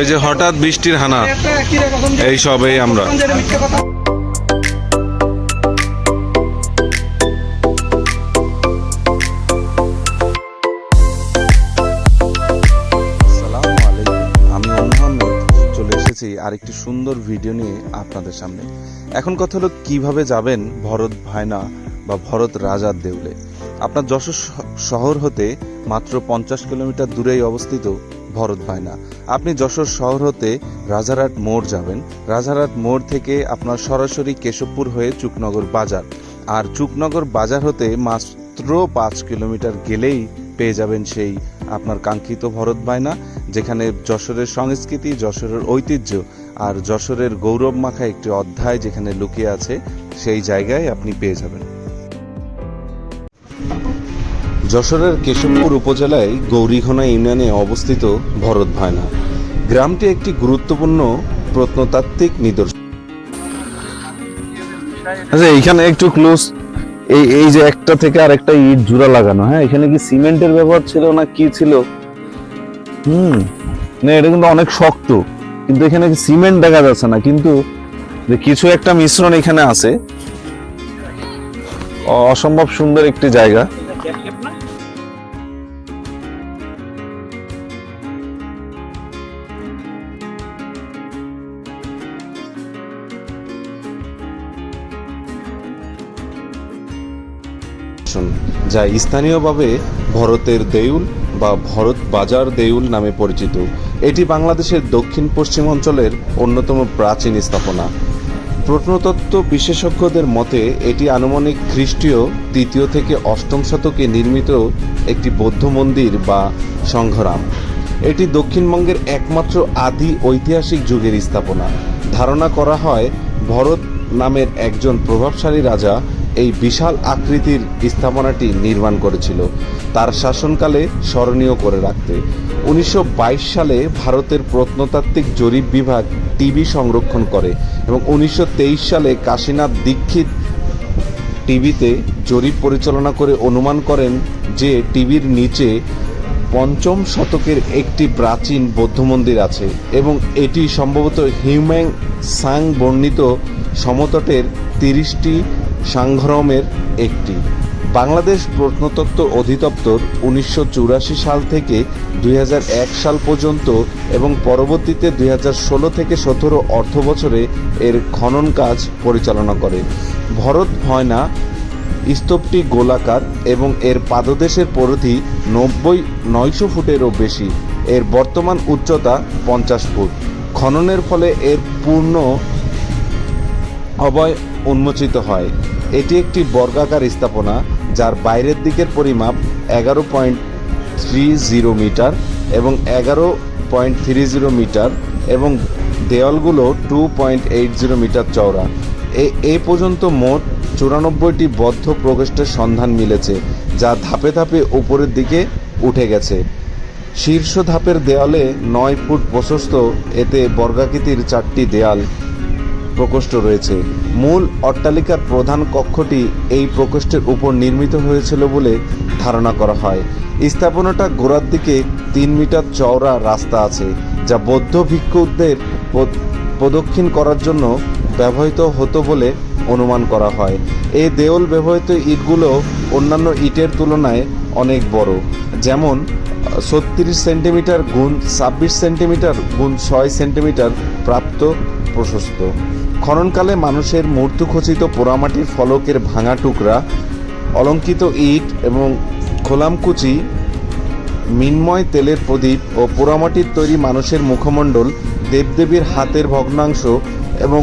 এই যে হঠাৎ বৃষ্টির হানা, এই সবেই আমরা। এসেছি আরেকটি সুন্দর ভিডিও নিয়ে আপনাদের সামনে। এখন কথা হলো, কীভাবে যাবেন ভরত ভায়না? বা ভরত রাজার দেউলে। আপনার যশোর শহর হতে মাত্র পঞ্চাশ কিলোমিটার দূরেই অবস্থিত ভরত ভায়না আপনি যশোর শহর হতে রাজারহাট মোড় যাবেন। রাজারহাট মোড় থেকে আপনার সরাসরি কেশবপুর হয়ে চুকনগর বাজার। আর চুকনগর বাজার হতে মাত্র পাঁচ কিলোমিটার গেলেই পেয়ে যাবেন সেই আপনার কাঙ্ক্ষিত ভরত বায়না, যেখানে যশোরের সংস্কৃতি, যশোরের ঐতিহ্য আর যশোরের গৌরব মাখা একটি অধ্যায় যেখানে লুকিয়ে আছে, সেই জায়গায় আপনি পেয়ে যাবেন। যশোরের কেশবপুর উপজেলায় গৌরীঘোনা ইউনিয়নে অবস্থিত ভরত ভায়না। গ্রামটি একটি গুরুত্বপূর্ণ প্রত্নতাত্ত্বিক নিদর্শন। আচ্ছা এইখানে একটু ক্লোজ এই এই যে একটা থেকে আরেকটা ইট জোড়া লাগানো হ্যাঁ? এখানে কি সিমেন্টের ব্যবহার ছিল না কি ছিল? হুম, না, এটা কিন্তু অনেক শক্ত, কিন্তু এখানে সিমেন্ট দেখা যাচ্ছে না, কিন্তু যে কিছু একটা মিশ্রণ এখানে আছে। অসম্ভব সুন্দর একটি জায়গা। যা স্থানীয়ভাবে ভরতের দেউল বা ভরত বাজার দেউল নামে পরিচিত। এটি বাংলাদেশের দক্ষিণ পশ্চিম অঞ্চলের অন্যতম প্রাচীন স্থাপনা। প্রত্নতত্ত্ব বিশেষজ্ঞদের মতে, এটি আনুমানিক খ্রিস্টীয় তৃতীয় থেকে অষ্টম শতকে নির্মিত একটি বৌদ্ধ মন্দির বা সংঘরাম। এটি দক্ষিণবঙ্গের একমাত্র আদি ঐতিহাসিক যুগের স্থাপনা। ধারণা করা হয়, ভরত নামের একজন প্রভাবশালী রাজা এই বিশাল আকৃতির স্থাপনাটি নির্মাণ করেছিল তার শাসনকালে স্মরণীয় করে রাখতে। উনিশশো বাইশ সালে ভারতের প্রত্নতাত্ত্বিক জরিপ বিভাগ টিভি সংরক্ষণ করে এবং উনিশশো তেইশ সালে কাশীনাথ দীক্ষিত টিভিতে জরিপ পরিচালনা করে অনুমান করেন যে টিভির নিচে পঞ্চম শতকের একটি প্রাচীন বৌদ্ধ মন্দির আছে এবং এটি সম্ভবত হিউম্যাং সাং বর্ণিত সমতটের তিরিশটি সাংঘরমের একটি। বাংলাদেশ প্রত্নতত্ত্ব অধিদপ্তর উনিশশো চুরাশি সাল থেকে দুই হাজার এক সাল পর্যন্ত এবং পরবর্তীতে দুই হাজার ষোলো থেকে সতেরো অর্থ বছরে এর খনন কাজ পরিচালনা করে। ভরত ভয়না, স্তূপটি গোলাকার এবং এর পাদদেশের পরিধি নব্বই নয়শো ফুটেরও বেশি। এর বর্তমান উচ্চতা পঞ্চাশ ফুট। খননের ফলে এর পূর্ণ অবয় উন্মোচিত হয়। এটি একটি বর্গাকার স্থাপনা, যার বাইরের দিকের পরিমাপ এগারো পয়েন্ট থ্রি জিরো মিটার এবং এগারো পয়েন্ট থ্রি জিরো মিটার এবং দেওয়ালগুলো two point eight zero metre চওড়া। এ এ পর্যন্ত মোট চুরানব্বইটি বদ্ধ প্রকোষ্ঠের সন্ধান মিলেছে, যা ধাপে ধাপে উপরের দিকে উঠে গেছে। শীর্ষ ধাপের দেওয়ালে নয় ফুট প্রশস্ত, এতে বর্গাকৃতির চারটি দেয়াল প্রকোষ্ঠ রয়েছে। মূল অট্টালিকার প্রধান কক্ষটি এই প্রকোষ্ঠের উপর নির্মিত হয়েছিল বলে ধারণা করা হয়। স্থাপনাটা গোড়ার দিকে তিন মিটার চওড়া রাস্তা আছে, যা বৌদ্ধ ভিক্ষুদের প্রদক্ষিণ করার জন্য ব্যবহৃত হতো বলে অনুমান করা হয়। এই দেওল ব্যবহৃত ইটগুলো অন্যান্য ইটের তুলনায় অনেক বড়, যেমন ছত্রিশ সেন্টিমিটার গুণ ছাব্বিশ সেন্টিমিটার গুণ ছয় সেন্টিমিটার প্রাপ্ত প্রশস্ত। খননকালে মানুষের মূর্তিখচিত পোড়ামাটির ফলকের ভাঙা টুকরা, অলঙ্কিত ইট এবং খোলামকুচি, মিনময় তেলের প্রদীপ ও পোড়ামাটির তৈরি মানুষের মুখমণ্ডল, দেবদেবীর হাতের ভগ্নাংশ এবং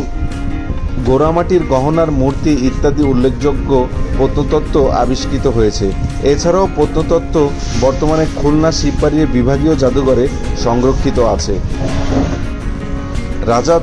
গোড়ামাটির গহনার মূর্তি ইত্যাদি উল্লেখযোগ্য প্রত্নতত্ত্ব আবিষ্কৃত হয়েছে। এছাড়াও প্রত্নতত্ত্ব বর্তমানে খুলনা শিববাড়ির বিভাগীয় জাদুঘরে সংরক্ষিত আছে। রাজা